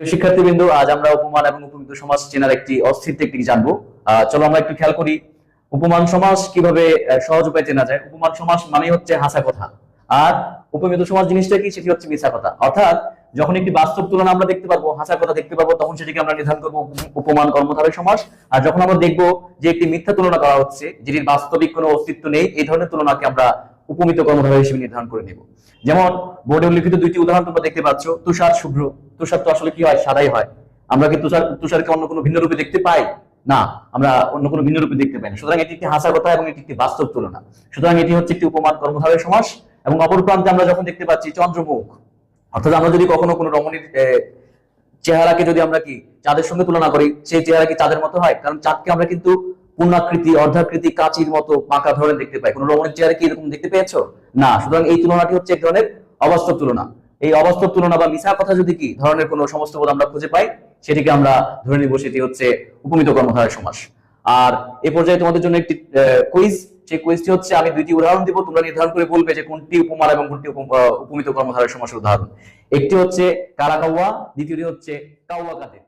শিক্ষার্থীবৃন্দ, আজ আমরা উপমান এবং উপমিত সমাজ চেনার একটি অস্থির টেকনিক জানব। চলো আমরা একটু খেয়াল করি উপমান সমাজ কীভাবে সহজ উপায়ে চেনা যায়। উপমান সমাজ মানে হচ্ছে হাসা কথা। আর উপমিত সমাজ জিনিসটা কি? সেটি হচ্ছে মিথ্যা কথা। অর্থাৎ যখন একটি বাস্তব তুলনা আমরা দেখতে পারব হাসার কথা দেখতে পাবো তখন সেটিকে আমরা নির্ধারণ করব উপমান কর্মধারয় সমাস আর যখন আমরা দেখব যে একটি মিথ্যা তুলনা করা হচ্ছে, যেটির বাস্তবিক কোনো অস্তিত্ব নেই, এই ধরনের তুলনাকে আমরা উপমিত কর্মধারয় হিসেবে নির্ধারণ করে নেব। যেমন, বোর্ডে উল্লিখিত দুইটি উদাহরণ তোমরা দেখতে পাচ্ছ, তুষার শুভ্র। তুষার তো আসলে কি হয়? সাদাই হয়। আমরা কি তুষার, তুষারকে অন্য কোনো ভিন্ন রূপে দেখতে পাই? না, আমরা অন্য কোনো ভিন্ন রূপে দেখতে পাই না। সুতরাং এটি একটি হাসা কথা এবং এটি একটি বাস্তব তুলনা। সুতরাং এটি হচ্ছে একটি উপমান কর্মধারয় সমাস এবং অপর প্রান্তে আমরা যখন দেখতে পাচ্ছি চন্দ্রমুখ, অর্থাৎ আমরা যদি কখনো কোনো রমণীর চেহারাকে যদি আমরা কি চাঁদের সঙ্গে তুলনা করি, সেই চেহারা কি চাঁদের মতো হয়? কারণ চাঁদকে আমরা কিন্তু পূর্ণাকৃতি, অর্ধাকৃতি কাচির মতো পাকা ধরনের দেখতে পাই। কোন রমণীর চেহারা কি এরকম দেখতে পেয়েছ? না, সুতরাং এই তুলনাটি হচ্ছে এক ধরনের অবাস্তব তুলনা। এই অবাস্তব তুলনা বা মিশা কথা যদি কি, ধরনের কোনো সমস্ত বোধ আমরা খুঁজে পাই, সেটিকে আমরা ধরে নিব, সেটি হচ্ছে উপমিত কর্মধারয় সমাস। আর এ পর্যায়ে তোমাদের জন্য একটি কুইজ সেই কুইজটি হচ্ছে আমি দুইটি উদাহরণ দিব, তোমরা নির্ধারণ করে বলবে যে কোনটি উপমার এবং কোনটি উপ- উপমিত কর্মধারয় সমাসের উদাহরণ। একটি হচ্ছে কারা কাউয়া দ্বিতীয়টি হচ্ছে কাউয়া কাতে